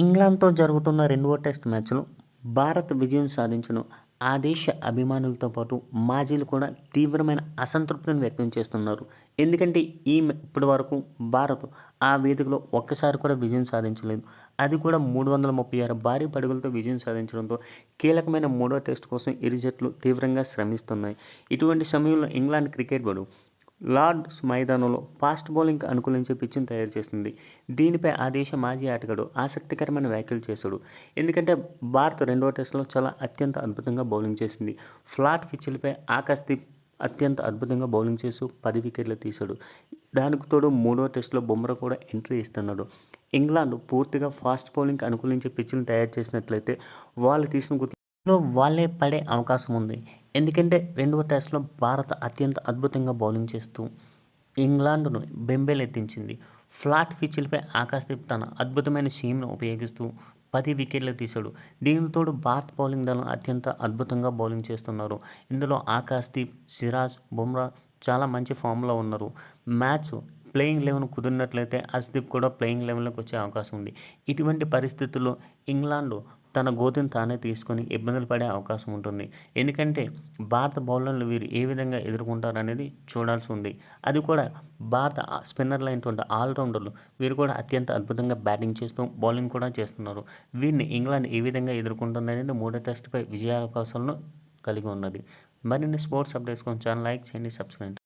ఇంగ్లాండ్తో జరుగుతున్న రెండవ టెస్ట్ మ్యాచ్లో భారత్ విజయం సాధించను. ఆ దేశ అభిమానులతో పాటు మాజీలు కూడా తీవ్రమైన అసంతృప్తిని వ్యక్తం చేస్తున్నారు. ఎందుకంటే ఈ ఇప్పటి వరకు భారత్ ఆ వేదికలో ఒక్కసారి కూడా విజయం సాధించలేదు. అది కూడా మూడు వందల ముప్పై ఆరు భారీ పడుగులతో విజయం సాధించడంతో కీలకమైన మూడో టెస్ట్ కోసం ఇరు జట్లు తీవ్రంగా శ్రమిస్తున్నాయి. ఇటువంటి సమయంలో ఇంగ్లాండ్ క్రికెట్ బోర్డు లార్డ్స్ మైదానంలో ఫాస్ట్ బౌలింగ్ అనుకూలించే పిచ్ను తయారు చేస్తుంది. దీనిపై ఆ దేశ మాజీ ఆటగాడు ఆసక్తికరమైన వ్యాఖ్యలు చేశాడు. ఎందుకంటే భారత్ రెండవ టెస్ట్లో చాలా అత్యంత అద్భుతంగా బౌలింగ్ చేసింది. ఫ్లాట్ పిచ్లపై ఆకాశదీప్ అత్యంత అద్భుతంగా బౌలింగ్ చేస్తూ పది వికెట్లు తీశాడు. దానికి తోడు మూడో టెస్ట్లో బొమ్రా కూడా ఎంట్రీ ఇస్తున్నాడు. ఇంగ్లాండ్ పూర్తిగా ఫాస్ట్ బౌలింగ్ అనుకూలించే పిచ్ను తయారు చేసినట్లయితే వాళ్ళు తీసిన గుర్తులో వాళ్ళే పడే అవకాశం ఉంది. ఎందుకంటే రెండవ టెస్ట్లో భారత్ అత్యంత అద్భుతంగా బౌలింగ్ చేస్తూ ఇంగ్లాండ్ను బెంబేలెత్తించింది. ఫ్లాట్ పిచ్లపై ఆకాశదీప్ తన అద్భుతమైన సీమ్ను ఉపయోగిస్తూ పది వికెట్లు తీశాడు. దీనితో భారత్ బౌలింగ్ దళం అత్యంత అద్భుతంగా బౌలింగ్ చేస్తున్నారు. ఇందులో ఆకాశ్దీప్ సిరాజ్ బుమ్రా చాలా మంచి ఫామ్లో ఉన్నారు. మ్యాచ్ ప్లేయింగ్ లెవెన్ కుదిరినట్లయితే అస్దీప్ కూడా ప్లేయింగ్ లెవెన్లోకి వచ్చే అవకాశం ఉంది. ఇటువంటి పరిస్థితుల్లో ఇంగ్లాండ్ తన గోతిని తానే తీసుకొని ఇబ్బందులు పడే అవకాశం ఉంటుంది. ఎందుకంటే భారత బౌలర్లు వీరు ఏ విధంగా ఎదుర్కొంటారనేది చూడాల్సి ఉంది. అది కూడా భారత స్పిన్నర్లు అయినటువంటి ఆల్రౌండర్లు వీరు కూడా అత్యంత అద్భుతంగా బ్యాటింగ్ చేస్తూ బౌలింగ్ కూడా చేస్తున్నారు. వీరిని ఇంగ్లాండ్ ఏ విధంగా ఎదుర్కొంటుంది అనేది మూడో టెస్ట్పై విజయావకాశాలను కలిగి ఉన్నది. మరిన్ని స్పోర్ట్స్ అప్డేట్స్ కోసం ఛానల్ లైక్ చేయండి సబ్స్క్రైబ్